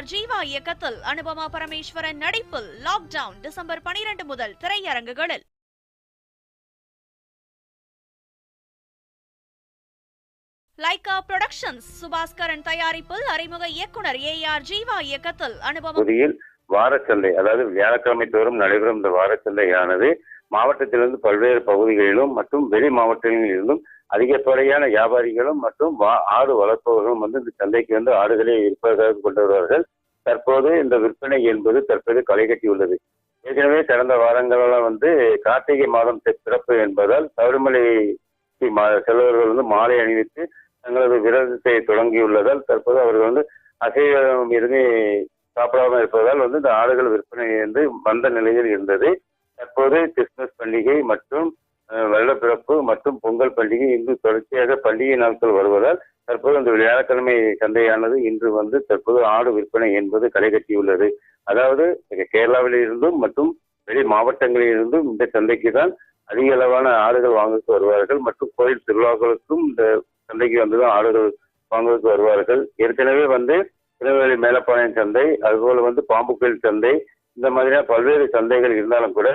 R. Jeeva இயக்கத்தில் அனுபமா பரமேஸ்வரன் நடிப்பில் lockdown December பனிரெண்டு முதல் திரையரங்குகளில். லைகா புரொடக்ஷன்ஸ் சுபாஸ்கரன் தயாரிப்பில் அறிமுக இயக்குனர் ஏ ஆர் ஜீவா இயக்கத்தில் அனுபவம் வாரச்சந்தை அதாவது வியாழக்கிழமை தோறும் நடைபெறும் இந்த வாரச்சந்தையானது மாவட்டத்திலிருந்து பல்வேறு பகுதிகளிலும் மற்றும் வெளி மாவட்டங்களில் அதிகப்படியான வியாபாரிகளும் மற்றும் ஆடு வளர்ப்பவர்களும் வந்து இந்த சந்தைக்கு வந்து ஆடுகளை விற்பதற்காக கொண்டு வருவார்கள் தற்போது இந்த விற்பனை என்பது தற்போது களை கட்டியுள்ளது ஏற்கனவே கடந்த வாரங்களெல்லாம் வந்து கார்த்திகை மாதம் சிறப்பு என்பதால் சபரிமலை மா- செல்வர்கள் வந்து மாலை அணிவித்து தங்களது விரதத்தை தொடங்கியுள்ளதால் தற்போது அவர்கள் வந்து அசைவம் எதுவுமே சாப்பிடாமல் இருப்பதால் வந்து இந்த ஆடுகள் விற்பனை வந்து வந்த நிலையில் இருந்தது. தற்போது கிறிஸ்துமஸ் பண்டிகை மற்றும் வருடப்பிறப்பு மற்றும் பொங்கல் பண்டிகை இன்று தொடர்ச்சியாக பண்டிகை நாட்கள் வருவதால் தற்போது இந்த வியாழக்கிழமை சந்தையானது இன்று வந்து தற்போது ஆடு விற்பனை என்பது களை கட்டியுள்ளது அதாவது கேரளாவில் இருந்தும் மற்றும் வெளி மாவட்டங்களில் இருந்தும் இந்த சந்தைக்கு தான் அதிக அளவான ஆடுகள் வாங்குவதற்கு வருவார்கள் மற்றும் கோயில் திருவிழாக்களுக்கும் இந்த சந்தைக்கு வந்துதான் ஆடுகள் வாங்குவதற்கு வருவார்கள். ஏற்கனவே வந்து திருநெல்வேலி மேலப்பாளையம் சந்தை அதுபோல வந்து பாம்பு கோயில் சந்தை இந்த மாதிரியான பல்வேறு சந்தைகள் இருந்தாலும் கூட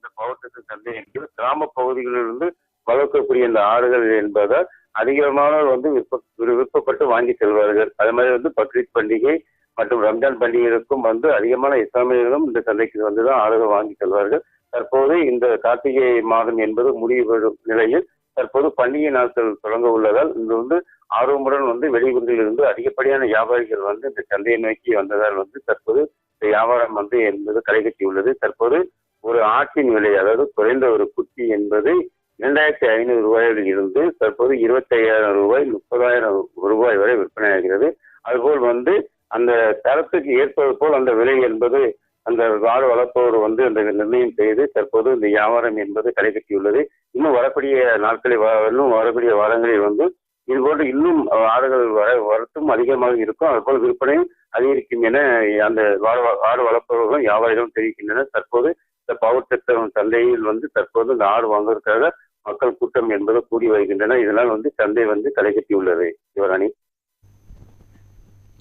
இந்த பௌத்தத்து சந்தை என்பது கிராம பகுதிகளிலிருந்து வளர்க்கக்கூடிய இந்த ஆடுகள் என்பதால் அதிகமானவர் வந்து விற்ப விருப்பப்பட்டு வாங்கி செல்வார்கள். அது மாதிரி வந்து பக்ரீத் பண்டிகை மற்றும் ரம்ஜான் பண்டிகைகளுக்கும் வந்து அதிகமான இஸ்லாமியர்களும் இந்த சந்தைக்கு வந்து தான் ஆடுகள் வாங்கி செல்வார்கள். தற்போது இந்த கார்த்திகை மாதம் என்பது முடிவு பெறும் நிலையில் தற்போது பண்டிகை நாட்கள் தொடங்க உள்ளதால் இது வந்து ஆர்வமுடன் வந்து வெளியூரில் இருந்து அதிகப்படியான வியாபாரிகள் வந்து இந்த சந்தையை நோக்கி வந்ததால் வந்து தற்போது இந்த வியாபாரம் வந்து என்பது களைகட்டியுள்ளது தற்போது ஒரு ஆட்டின் விலை அதாவது குறைந்த ஒரு குட்டி என்பது இரண்டாயிரத்தி ஐநூறு ரூபாயில் இருந்து தற்போது இருபத்தி ஐயாயிரம் ரூபாய் முப்பதாயிரம் ரூபாய் வரை விற்பனையாகிறது. அதுபோல் வந்து அந்த தரத்துக்கு ஏற்பது போல் அந்த விலை என்பது அந்த ஆடு வளர்ப்பவர் வந்து அந்த நிர்ணயம் செய்து தற்போது இந்த வியாபாரம் என்பது கடைகட்டியுள்ளது இன்னும் வரக்கூடிய நாட்களில் இன்னும் வரக்கூடிய வாரங்களில் வந்து இதுபோன்று இன்னும் ஆடுகள் வர வரத்தும் அதிகமாக இருக்கும். அதுபோல் விற்பனையும் அதிகரிக்கும் என அந்த ஆடு வ- ஆடு வளர்ப்பவர்களும் வியாபாரிகளும் தெரிவிக்கின்றனர். தற்போது இந்த சந்தையில் வந்து தற்போது இந்த ஆடு வாங்குவதற்காக மக்கள் கூட்டம் என்பது கூடி வருகின்றன. இதனால் வந்து சந்தை வந்து களைகட்டியுள்ளது சிவராணி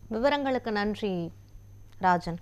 விவரங்களுக்கு நன்றி ராஜன்.